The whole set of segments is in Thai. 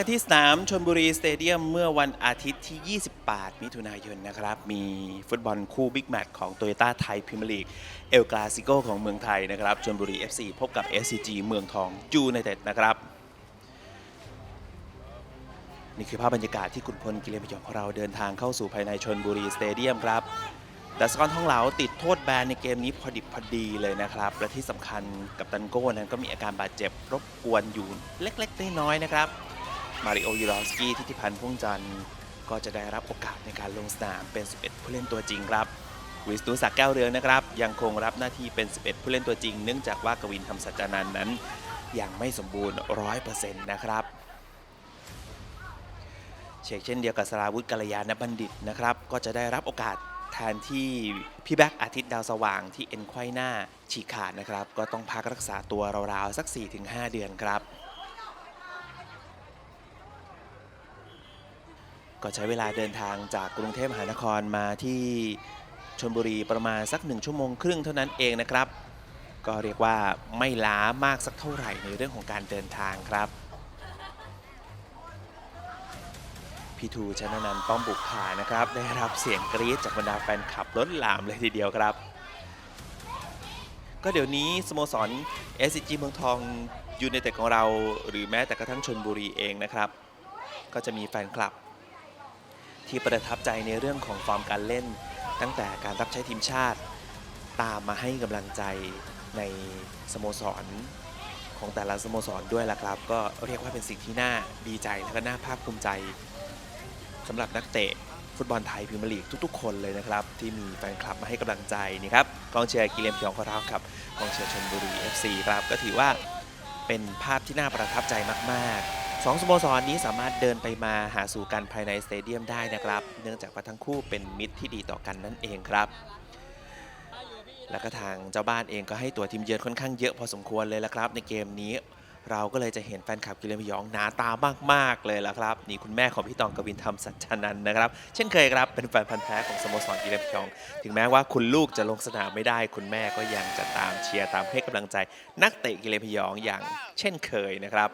กันที่สนามชนบุรีสเตเดียมเมื่อวันอาทิตย์ที่ 28 มิถุนายนนะครับ มีฟุตบอลคู่บิ๊กแมตช์ของโตโยต้าไทยพรีเมียร์ลีก เอลกลาซิโกของเมืองไทยนะครับชนบุรี FC พบกับ SCG เมืองทองจูไนเต็ดนะครับ นี่คือภาพบรรยากาศที่คุณพลกิเลนพยองของเราเดินทางเข้าสู่ภายในชนบุรีสเตเดียมครับดัสกรทองเหลาติดโทษแบนในเกมนี้พอดิบพอดีเลยนะครับ และที่สำคัญกับตันโก้นั้นก็มีอาการบาดเจ็บรบกวนอยู่เล็กๆน้อยๆนะครับ มาริโอยูรอสกี้ทิติพันธ์พ่วงจันทร์ก็จะได้รับโอกาสในการลงสนามเป็น 11 ผู้เล่นตัวจริงครับ วิสตุศักดิ์แก้วเรืองนะครับ ยังคงรับหน้าที่เป็น 11 ผู้เล่นตัวจริง เนื่องจากว่ากวินธรรมสัจจานันนั้น ยังไม่สมบูรณ์ 100%นะครับ เชกเช่นเดียวกับสราวุธกัลยาณบัณฑิตนะครับ ก็จะได้รับโอกาสแทนที่พี่แบ็กอาทิตย์ดาวสว่างที่เอ็นไขว้หน้าฉีกขาดนะครับ ก็ต้องพักรักษาตัวราวๆสัก 4-5 เดือนครับ ก็ใช้เวลาเดินทางจากกรุงเทพมหานครมาที่ชลบุรีประมาณสักหนึ่งชั่วโมงครึ่งเท่านั้นเองนะครับ ก็เรียกว่าไม่ล้ามากสักเท่าไหร่ในเรื่องของการเดินทางครับพี่ทูชนะนันป้อมบุกผานะครับ ได้รับเสียงกรี๊ดจากบรรดาแฟนคลับล้นหลามเลยทีเดียวครับ ก็เดี๋ยวนี้สโมสร SCG เมืองทองยูไนเต็ดของเรา หรือแม้แต่กระทั่งชนบุรีเองนะครับ ก็จะมีแฟนคลับ ที่ประทับใจในเรื่องของฟอร์มการเล่น ตั้งแต่การรับใช้ทีมชาติ ตามมาให้กำลังใจในสโมสร ของแต่ละสโมสรด้วยล่ะครับ ก็เรียกว่าเป็นสิ่งที่น่าดีใจและก็น่าภาคภูมิใจสำหรับนักเตะฟุตบอลไทยพรีเมียร์ลีกทุกๆ คนเลยนะครับ ที่มีแฟนคลับมาให้กำลังใจนี่ครับกองเชียร์กิเลนพยองขอราครับกองเชียร์ชนบุรี FC ครับก็ถือว่าเป็นภาพที่น่าประทับใจมาก ๆ สองสโมสรนี้สามารถเดินไปมาหาสู่กันภายในสเตเดียมได้นะครับ เนื่องจากว่าทั้งคู่เป็นมิตรที่ดีต่อกันนั่นเองครับ แล้วก็ทางเจ้าบ้านเองก็ให้ตัวทีมเยือนค่อนข้างเยอะพอสมควรเลยละครับ ในเกมนี้เราก็เลยจะเห็นแฟนคลับกิเลนพยองหนาตามาก ๆ เลยละครับ นี่คุณแม่ของพี่ตองกวินธรรมสัจจนันนะครับ เช่นเคยครับเป็นแฟนพันธ์แท้ของสโมสรกิเลนพยอง ถึงแม้ว่าคุณลูกจะลงสนามไม่ได้ คุณแม่ก็ยังจะตามเชียร์ตามให้กำลังใจ นักเตะกิเลนพยองอย่างเช่นเคยนะครับ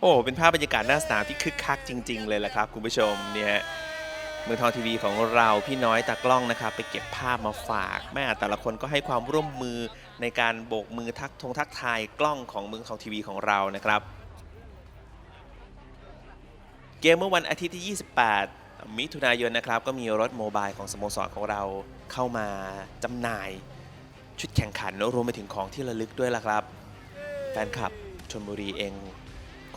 โอ้เป็นภาพบรรยากาศหน้าสนามที่คึกคักจริง ๆ เลยละครับ คุณผู้ชมเนี่ยเมืองทองทีวีของเราพี่น้อยตากล้องนะครับ ไปเก็บภาพมาฝากแม่แต่ละคนก็ให้ความร่วมมือในการโบกมือทักทงทักทายกล้องของเมืองทองทีวีของเรานะครับ เกมเมื่อวันอาทิตย์ที่ 28 มิถุนายนนะครับ ก็มีรถโมบายของสโมสรของเราเข้ามาจำหน่าย ชุดแข่งขันรวมไปถึงของที่ระลึกด้วยล่ะครับแฟนคลับชนบุรีเอง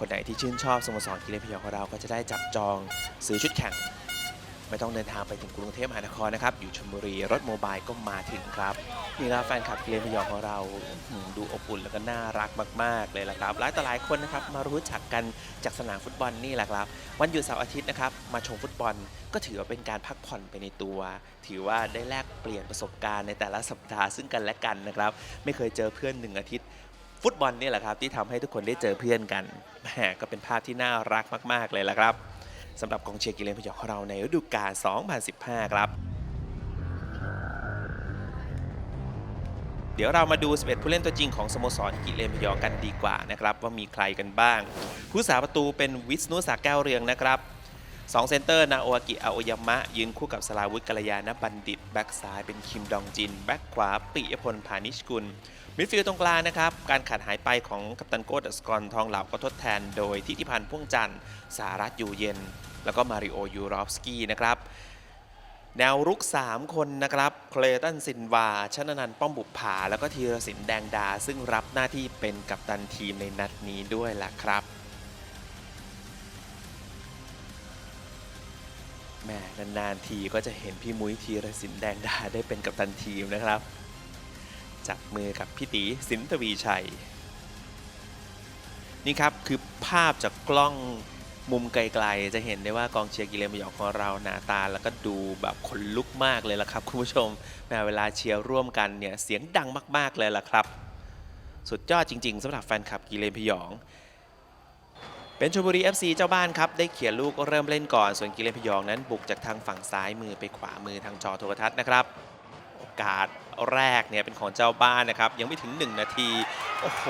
คนไหนที่ชื่นชอบสโมสรกีฬาพยองของเราก็จะได้จับจองซื้อชุดแข่ง ไม่ต้องเดินทางไปถึงกรุงเทพมหานครนะครับ อยู่ชลบุรีรถโมบายก็มาถึงครับนี่ละแฟนคลับกีฬาพยองของเราดูอบอุ่นแล้วก็น่ารักมาก ๆ เลยละครับหลายต่อหลายคนนะครับมารู้จักกันจากสนามฟุตบอลนี่แหละครับ วันหยุดเสาร์อาทิตย์นะครับมาชมฟุตบอลก็ถือว่าเป็นการพักผ่อนไปในตัว ถือว่าได้แลกเปลี่ยนประสบการณ์ในแต่ละสัปดาห์ซึ่งกันและกันนะครับ ไม่เคยเจอเพื่อนหนึ่งอาทิตย์ ฟุตบอลนี่แหละครับ ที่ทำให้ทุกคนได้เจอเพื่อนกันแหมก็เป็นภาพที่น่ารักมาก ๆ เลยละครับสำหรับกองเชียร์กิเลนพยองของเราในฤดูกาล 2015 ครับ เดี๋ยวเรามาดู 11 ผู้เล่นตัวจริงของสโมสรกิเลนพยองกันดีกว่านะครับ ว่ามีใครกันบ้าง ผู้สาประตูเป็นวิษณุศักแก้วเรืองนะครับสองเซนเตอร์นาโออากิอาโอยามะ ยืนคู่กับสลาวุธกัลยาณบัณฑิต แบ็กซ้ายเป็นคิมดองจิน แบ็กขวาปิยพลพานิชกุล มิดฟิลด์ตรงกลางนะครับ การขาดหายไปของกัปตันโก้ดัสกรทองเหล่าก็ทดแทนโดยทิติพันธ์พ่วงจันทร์สารัตน์อยู่เย็น แล้วก็มาริโอยูรอฟสกี้นะครับ แนวรุก 3 คนนะครับเคลตันซินวาชนนันป้อมบุกผา แล้วก็ธีรศิลป์แดงดา ซึ่งรับหน้าที่เป็นกัปตันทีมในนัดนี้ด้วยล่ะครับแม่นานๆทีก็จะเห็นพี่มุ้ยธีรศิลป์แดงดาได้เป็นกัปตันทีมนะครับ จับมือกับพี่ตีสินทวีชัย นี่ครับคือภาพจากกล้องมุมไกลๆ จะเห็นได้ว่ากองเชียร์กิเลนพยองของเราหนาตาแล้วก็ดูแบบขนลุกมากเลยล่ะครับคุณผู้ชมแม้เวลาเชียร์ร่วมกันเนี่ยเสียงดังมาก ๆเลยล่ะครับ สุดยอดจริง ๆสำหรับแฟนคลับกิเลนพยอง เป็นชลบุรี FC เจ้าบ้านครับ ได้เขียนลูกเริ่มเล่นก่อน ส่วนกิเลนพยองนั้นบุกจากทางฝั่งซ้ายมือไปขวามือทางจอโทรทัศน์นะครับ โอกาส แรกเนี่ยเป็นของเจ้าบ้านนะครับ ยังไม่ถึง 1 นาที โอ้โห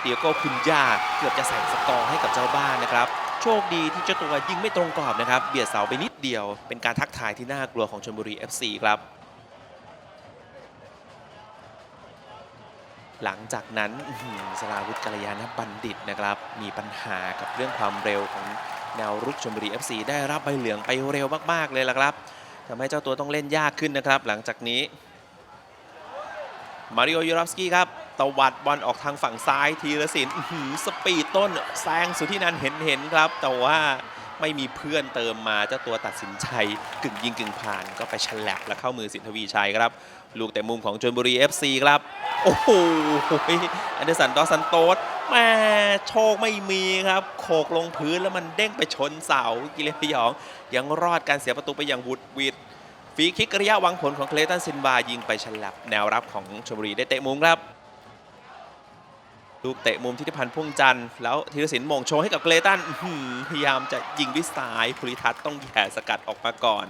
เดียโก้คุณยาเกือบจะใส่สกอร์ให้กับเจ้าบ้านนะครับ โชคดีที่เจ้าตัวยิงไม่ตรงกรอบนะครับ เบียดเสาไปนิดเดียว เป็นการทักทายที่น่ากลัวของชลบุรี FC ครับ หลังจากนั้นสราวุธกัลยาณบัณฑิตนะครับ มีปัญหากับเรื่องความเร็วของแนวรุกชลบุรี FC ได้รับใบเหลืองไปเร็วมากๆเลยละครับทำให้เจ้าตัวต้องเล่นยากขึ้นนะครับ หลังจากนี้ มาริโอยูรอฟสกี้ครับตวัดบอลออกทางฝั่งซ้ายทีละสินสปีดต้นแซงสุดที่นันเห็นเห็นๆครับ แต่ว่าไม่มีเพื่อนเติมมาเจ้าตัวตัดสินใจกึ่งยิงกึ่งผ่านก็ไปฉลับและเข้ามือสินทวีชัยครับ ลูกแต่มุมของชนบุรี FC ครับ โอ้โหอันเดอร์สันดอสันโตสแม่โชคไม่มีครับ โขกลงพื้นแล้วมันเด้งไปชนเสากิเลนพยอง ยังรอดการเสียประตูไปอย่างวุดวิด ฟรีคิกระยะวางผลของเคลตันซินบายิงไปฉลับแนวรับของชลบุรีได้เตะมุมครับ ลูกเตะมุมทิติพันธ์พุ่งจันทร์แล้วธีรศิลป์มงโชว์ให้กับเกรตันพยายามจะยิงด้วยซ้ายภูริทัศน์ต้องแย่สกัดออกมาก่อน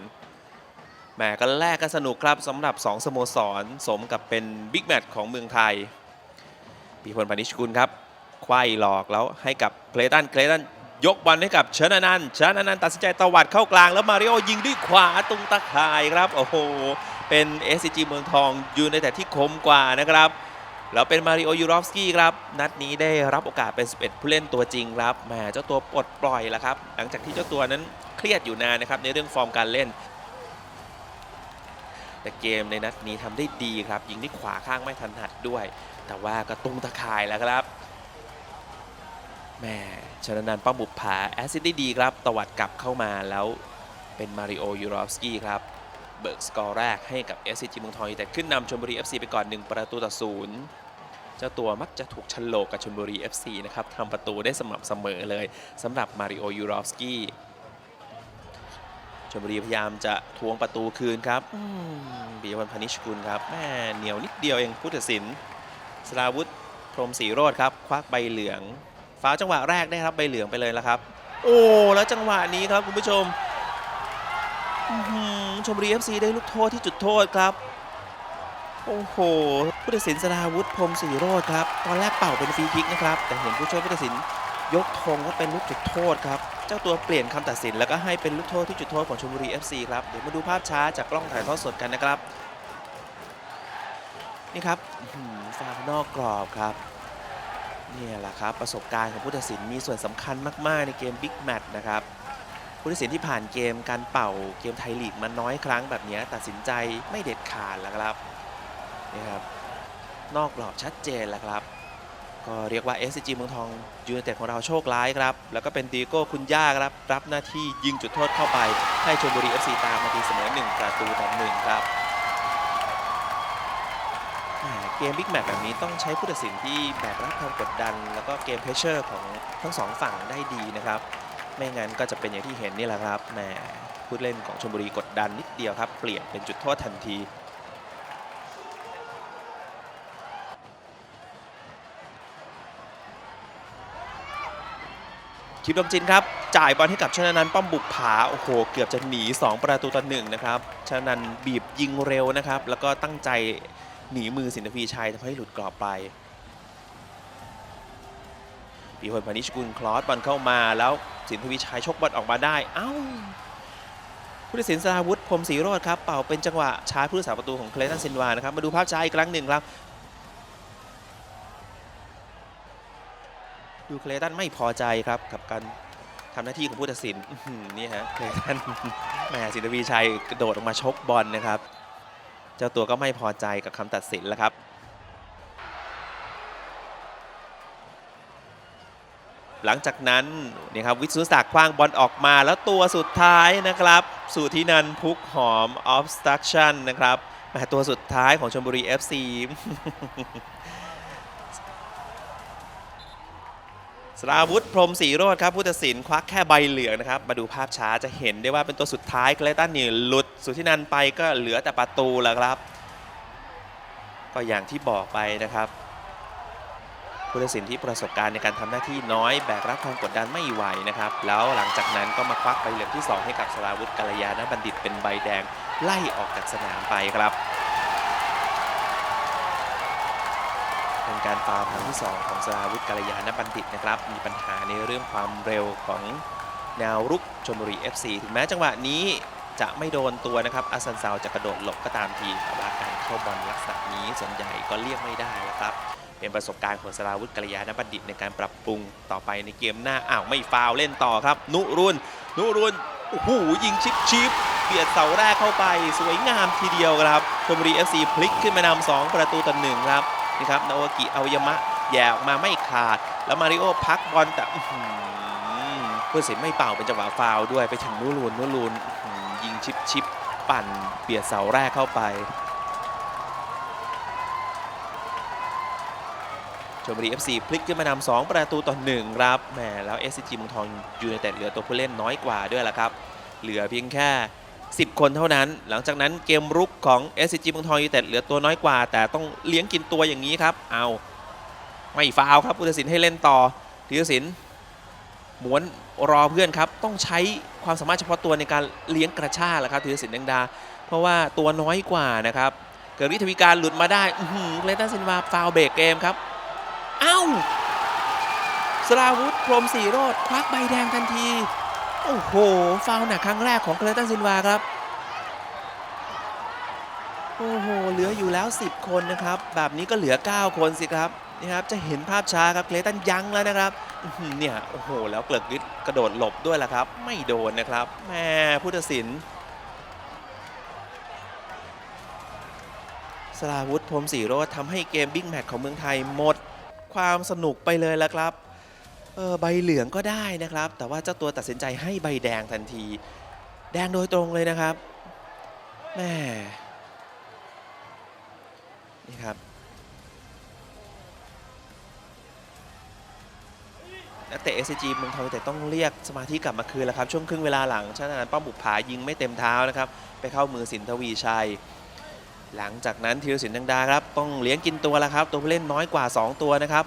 แหมก็แลกกันสนุกครับสำหรับ 2 สโมสร สมกับเป็นบิ๊กแมตช์ของเมืองไทยปีพลพานิชกุลครับไขว้หลอกแล้วให้กับเกรตันเกรตัน ยกบอลให้กับเชนานันเชนานันตัดสินใจตวัดเข้ากลางแล้วมาริโอยิงด้วยขวาตรงตะข่ายครับ โอ้โห เป็น SCG เมืองทองอยู่ในแต่ที่คมกว่านะครับ แล้วเป็นมาริโอยูรอฟสกี้ครับ นัดนี้ได้รับโอกาสเป็น 11 ผู้เล่นตัวจริงครับแหมเจ้าตัวปลดปล่อยแล้วครับ หลังจากที่เจ้าตัวนั้นเครียดอยู่นานนะครับในเรื่องฟอร์มการเล่นแต่เกมในนัดนี้ทำได้ดีครับ ยิงที่ขวาข้างไม่ทันหัดด้วย แต่ว่าก็ตุ้งตะข่ายแล้วครับ แม่ชนนันป้อมบุปผาแอซิดได้ดีครับตวัดกลับเข้ามาแล้วเป็นมาริโอยูรอฟสกี้ครับ เบิกสกอร์แรกให้กับ SCG เมืองทองยูไนเต็ดขึ้นนำชลบุรี FC ไปก่อน 1 ประตูต่อศูนย์เจ้าตัวมักจะถูกฉลกกับชลบุรี FC นะครับทำประตูได้สม่ำเสมอเลยสำหรับมาริโอยูรอฟสกี้ชลบุรีพยายามจะทวงประตูคืนครับบียวันพนิชกุลครับแม่เหนียวนิดเดียวเองผู้ตัดสินสราวุธพรหมศรีโรดครับ ควักใบเหลือง ฟ้าวจังหวะแรกได้รับใบเหลืองไปเลยแล้วครับ โอ้แล้วจังหวะนี้ครับคุณผู้ชมอื้อหือชมบุรี FC ได้ลูกโทษที่จุดโทษครับโอ้โหผู้ตัดสินสราวุธพรมศรีโรจครับ ตอนแรกเป่าเป็นฟรีคิกนะครับ แต่เห็นผู้ช่วยผู้ตัดสินยกธงว่าเป็นลูกจุดโทษครับ เจ้าตัวเปลี่ยนคำตัดสินแล้วก็ให้เป็นลูกโทษที่จุดโทษของชมบุรี FC ครับ เดี๋ยวมาดูภาพช้าจากกล้องถ่ายทอดสดกันนะครับ นี่ครับอื้อหือฟาวนอกกรอบครับ นี่ยแหละครับ ประสบการณ์ของผู้ตัดสินมีส่วนสำคัญมาก ๆ ในเกมบิ๊กแมตช์นะครับผู้ตัดสินที่ผ่านเกมการเป่าเกมไทยลีกมาน้อยครั้งแบบนี้ตัดสินใจไม่เด็ดขาดแล้วครับนี่ครับ นอกกรอบชัดเจนแล้วครับ ก็เรียกว่า SCG เมืองทองยูไนเต็ดของเราโชคร้ายครับ แล้วก็เป็นดีโก้คุณย่าครับ รับหน้าที่ยิงจุดโทษเข้าไป ให้ชลบุรี FC ตามมาตีเสมอ1ประตูต่อหนึ่งครับ เกมบิ๊กแมตช์แบบนี้ต้องใช้ผู้ตัดสินที่แบกรับความกดดัน แล้วก็เกมเพรสเชอร์ของทั้งสองฝั่งได้ดีนะครับ ไม่งั้นก็จะเป็นอย่างที่เห็นนี่แหละครับแหมผู้เล่นของชลบุรีกดดันนิดเดียวครับ เปลี่ยนเป็นจุดโทษทันทีคิมดมจินครับ จ่ายบอลให้กับชนะนันป้อมบุกผา โอ้โห เกือบจะหนี 2 ประตูต่อหนึ่งนะครับ ชนะนันบีบยิงเร็วนะครับ แล้วก็ตั้งใจ หนีมือสินทวีชัยทำให้หลุดกรอบไปปีพลพานิชกุลคลอสบอลเข้ามาแล้วสินทวีชัยชกบอลออกมาได้ เอ้าผู้ตัดสินสราวุธพรมศรีโรจน์ครับเป่าเป็นจังหวะช้าผู้รักษาประตูของเคลตันซินวานะครับ มาดูภาพช้าอีกครั้งหนึ่งครับ ดูเคลตันไม่พอใจครับ กับการทำหน้าที่ของผู้ตัดสินนี่ฮะเคลตันแหมสินทวีชัยกระโดดออกมาชกบอลนะครับ เจ้าตัวก็ไม่พอใจกับคำตัดสินแล้วครับ หลังจากนั้นนี่ครับวิสุศักดิ์คว้างบอลออกมาแล้วตัวสุดท้ายนะครับ สุธินันพุกหอม obstruction นะครับแหมตัวสุดท้ายของชลบุรี FC สราวุธพรมศรีโรจน์ครับผู้ตัดสินควักแค่ใบเหลืองนะครับ มาดูภาพช้าจะเห็นได้ว่าเป็นตัวสุดท้ายเคลตันนี่หลุด สุธินันไปก็เหลือแต่ประตูแล้วครับ ก็อย่างที่บอกไปนะครับผู้ตัดสินที่ประสบการณ์ในการทำหน้าที่น้อยแบกรับความกดดันไม่ไหวนะครับ แล้วหลังจากนั้นก็มาควักใบเหลืองที่ 2 ให้กับสราวุธกัลยาณบัณฑิตเป็นใบแดงไล่ออกจากสนามไปครับเป็นการฟาวล์ครั้งที่ 2 ของสราวุธกัลยาณบัณฑิตนะครับ มีปัญหาในเรื่องความเร็วของแนวรุกชลบุรี FC ถึงแม้จังหวะนี้ จะไม่โดนตัวนะครับอาซันซาวจะกระโดดหลบก็ตามทีแต่ว่าการเข้าบอลลักษณะนี้ส่วนใหญ่ก็เรียกไม่ได้แล้วครับ เป็นประสบการณ์ของสราวุธกัลยาณบัณฑิตในการปรับปรุงต่อไปในเกมหน้าอ้าวไม่ฟาวเล่นต่อครับ นุรุนนุรุนโอ้โหยิงชิปชิปเบียดเสาแรกเข้าไป สวยงามทีเดียวครับชลบุรี FC พลิกขึ้นมานำสองประตูต่อหนึ่งครับนี่ครับนาวากิเอายามะแย่ออกมาไม่ขาด แล้วมาริโอพักบอลแต่อื้อหือผู้ตัดสินไม่เป่าเป็นจังหวะฟาวด้วยไปถึงนุรุนนุรุน ชิปชิปปั่นเบียดเสาแรกเข้าไปชลบุรี FC พลิกขึ้นมานำ2ประตูต่อ1ครับแหมแล้ว SCG เมืองทองยูไนเต็ดเหลือตัวผู้เล่นน้อยกว่าด้วยละครับ เหลือเพียงแค่ 10 คนเท่านั้น หลังจากนั้นเกมรุกของ SCG เมืองทองยูไนเต็ดเหลือตัวน้อยกว่า แต่ต้องเลี้ยงกินตัวอย่างนี้ครับ เอา ไม่ฟาวครับผู้ตัดสินให้เล่นต่อธีรศิลป์ มวนรอเพื่อนครับ ต้องใช้ความสามารถเฉพาะตัวในการเลี้ยงกระชากแหละครับธีรศิลป์แดงดา เพราะว่าตัวน้อยกว่านะครับเกิดวิทวิการหลุดมาได้อืเลตันซินวาฟาวเบรกเกมครับเอ้าสราวุธพรมสีโรดควักใบแดงทันที โอ้โห ฟาวหนักครั้งแรกของเกรตันซินวาครับ โอ้โห เหลืออยู่แล้ว 10 คนนะครับ แบบนี้ก็เหลือ 9 คนสิครับ นี่ครับจะเห็นภาพช้าครับเกรตันยั้งแล้วนะครับเนี่ยโอ้โหแล้วเกลิกฤทธิ์กระโดดหลบด้วยล่ะครับ ไม่โดนนะครับแม่ผู้ตัดสินสราวุธพรมศรีโรธทำให้เกมบิ๊กแมตช์ของเมืองไทยหมดความสนุกไปเลยแล้วครับเออใบเหลืองก็ได้นะครับ แต่ว่าเจ้าตัวตัดสินใจให้ใบแดงทันที แดงโดยตรงเลยนะครับแม่นี่ครับ นักเตะ SCG เมืองทองแต่ต้องเรียกสมาธิกลับมาคืนแล้วครับ ช่วงครึ่งเวลาหลังชนะนันป้อมบุกผายิงไม่เต็มเท้านะครับ ไปเข้ามือสินทวีชัย หลังจากนั้นธีรศิลป์ดังดาครับ ต้องเลี้ยงกินตัวแล้วครับ ตัวผู้เล่นน้อยกว่า 2 ตัวนะครับ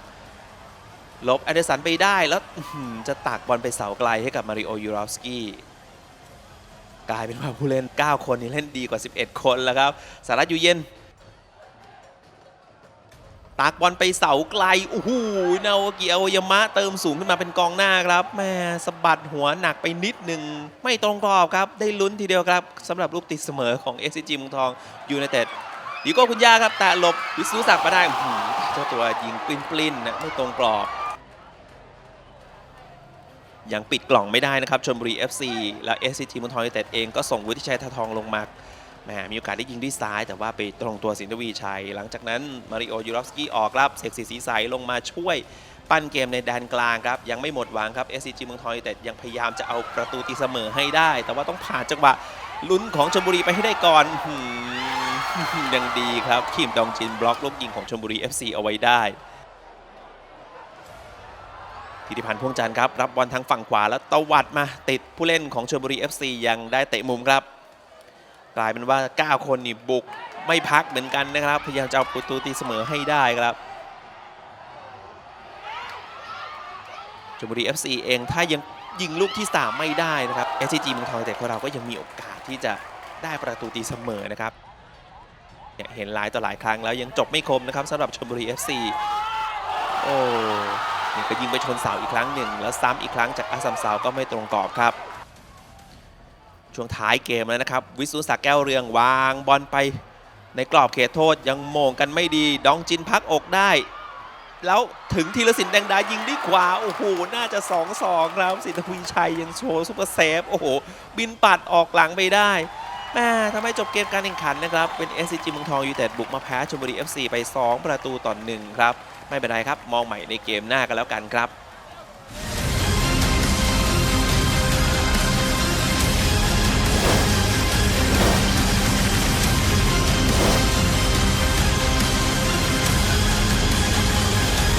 ลบอเดสันไปได้แล้วจะตักบอลไปเสาไกลให้กับมาริโอยูรอฟสกี้กลายเป็นว่าผู้เล่น 9 คนนี้เล่นดีกว่า 11 คนแล้วครับสารัตอยู่เย็น ตักบอลไปเสาไกลโอ้โหนาวากิอายามะเติมสูงขึ้นมาเป็นกองหน้าครับแม่สะบัดหัวหนักไปนิดหนึ่งไม่ตรงกรอบครับ ได้ลุ้นทีเดียวครับสำหรับลูกติดเสมอของ s c g เมืองทองยูไนเต็ดดีโก้คุณย่าครับ แต่หลบวิสุศักดิ์มาได้เจ้าตัวยิงปลิ้นๆนะไม่ตรงกรอบ ยังปิดกล่องไม่ได้นะครับชลบุรี FC และ SCG เมืองทองยูไนเต็ดเองก็ส่งวุฒิชัยทาทองลงมา แหมมีโอกาสได้ยิงด้วยซ้าย แต่ว่าไปตรงตัวสินทวีชัย หลังจากนั้นมาริโอยูรอฟสกี้ออกรับเสกศรีศรีใสลงมาช่วยปั้นเกมในแดนกลางครับ ยังไม่หมดหวังครับ SCG เมืองทองยูไนเต็ดยังพยายามจะเอาประตูตีเสมอให้ได้ แต่ว่าต้องผ่านจังหวะลุ้นของชลบุรีไปให้ได้ก่อนยังดีครับคิมดองจินบล็อกลูกยิงของชลบุรี FC เอาไว้ได้ธิติพันธ์พ่วงจันทร์ครับ รับบอลทางฝั่งขวาแล้วตวัดมาติดผู้เล่นของชลบุรี FC ยังได้เตะมุมครับ กลายเป็นว่า 9 คนนี่บุกไม่พักเหมือนกันนะครับ พยายามจะเอาประตูตีเสมอให้ได้ครับชลบุรี FC เองถ้ายังยิงลูกที่ 3 ไม่ได้นะครับ SCG เมืองทองแต่ของเราก็ยังมีโอกาสที่จะได้ประตูตีเสมอนะครับเนี่ยเห็นหลายต่อหลายครั้งแล้วยังจบไม่คมนะครับสำหรับชลบุรี FC โอ้นี่ก็ยิงไปชนเสาอีกครั้งหนึ่ง แล้วซ้ำอีกครั้งจากอาซัมซาวก็ไม่ตรงกรอบครับ ช่วงท้ายเกมแล้วนะครับ วิสุศักดิ์แก้วเรืองวางบอลไปในกรอบเขตโทษยังโมงกันไม่ดี ดองจินพักอกได้ แล้วถึงธีรศิลป์แดงดายิงด้วยขวา โอ้โห น่าจะ 2-2 ครับ สิทธวีชัยยังโชว์ซุปเปอร์เซฟ โอ้โห บินปัดออกหลังไปได้แม่ทำให้จบเกมการแข่งขันนะครับ เป็น SCG เมืองทองยูเต็ดบุกมาแพ้ชลบุรี FC ไป 2 ประตูต่อ1ครับ ไม่เป็นไรครับ มองใหม่ในเกมหน้ากันแล้วกันครับ